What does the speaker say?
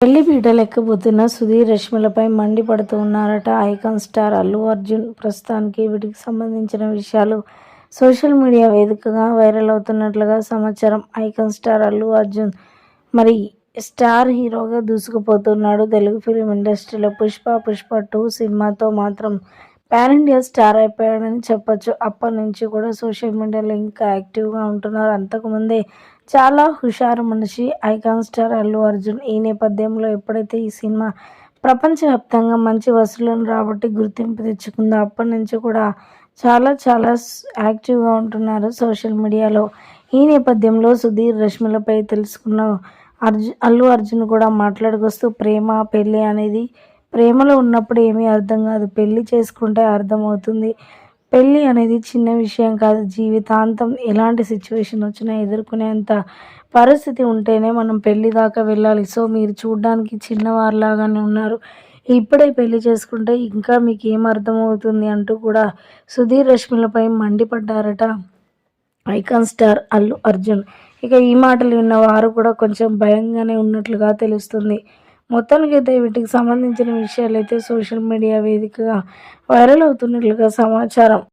పెళ్ళి పీటలు లెక్కపోతున్న సుధీర్ రష్మిలపై మండిపడుతూ ఉన్నారట ఐకాన్ స్టార్ అల్లు అర్జున్. ప్రస్తుతానికి వీటికి సంబంధించిన విషయాలు సోషల్ మీడియా వేదికగా వైరల్ అవుతున్నట్లుగా సమాచారం. ఐకాన్ స్టార్ అల్లు అర్జున్ మరి స్టార్ హీరోగా దూసుకుపోతున్నాడు. తెలుగు ఫిలిం ఇండస్ట్రీలో పుష్ప పుష్ప టూ సినిమాతో మాత్రం పాన్ ఇండియా స్టార్ అయిపోయాడని చెప్పొచ్చు. అప్పటి నుంచి కూడా సోషల్ మీడియాలో ఇంకా యాక్టివ్గా ఉంటున్నారు. అంతకుముందే చాలా హుషారు మనిషి ఐకాన్ స్టార్ అల్లు అర్జున్. ఈ నేపథ్యంలో ఎప్పుడైతే ఈ సినిమా ప్రపంచవ్యాప్తంగా మంచి వసూలను రాబట్టి గుర్తింపు తెచ్చుకుందో అప్పటి నుంచి కూడా చాలా చాలా యాక్టివ్గా ఉంటున్నారు సోషల్ మీడియాలో ఈ నేపథ్యంలో సుధీర్ రష్మిలపై తెలుసుకున్న అర్జున్ అల్లు అర్జున్ కూడా మాట్లాడుకొస్తూ ప్రేమ పెళ్ళి అనేది ప్రేమలో ఉన్నప్పుడు ఏమీ అర్థం కాదు. పెళ్ళి చేసుకుంటే అర్థమవుతుంది. పెళ్ళి అనేది చిన్న విషయం కాదు. జీవితాంతం ఎలాంటి సిచ్యువేషన్ వచ్చినా ఎదుర్కొనేంత పరిస్థితి ఉంటేనే మనం పెళ్ళి దాకా వెళ్ళాలి. సో మీరు చూడడానికి చిన్నవారిలాగానే ఉన్నారు. ఇప్పుడే పెళ్ళి చేసుకుంటే ఇంకా మీకు ఏం అర్థమవుతుంది అంటూ కూడా సుధీర్ రష్మిలపై మండిపడ్డారట ఐకాన్ స్టార్ అల్లు అర్జున్. ఇక ఈ మాటలు విన్న వారు కూడా కొంచెం భయంగానే ఉన్నట్లుగా తెలుస్తుంది. మొత్తానికైతే వీటికి సంబంధించిన విషయాలు అయితే సోషల్ మీడియా వేదికగా వైరల్ అవుతున్నట్లుగా సమాచారం.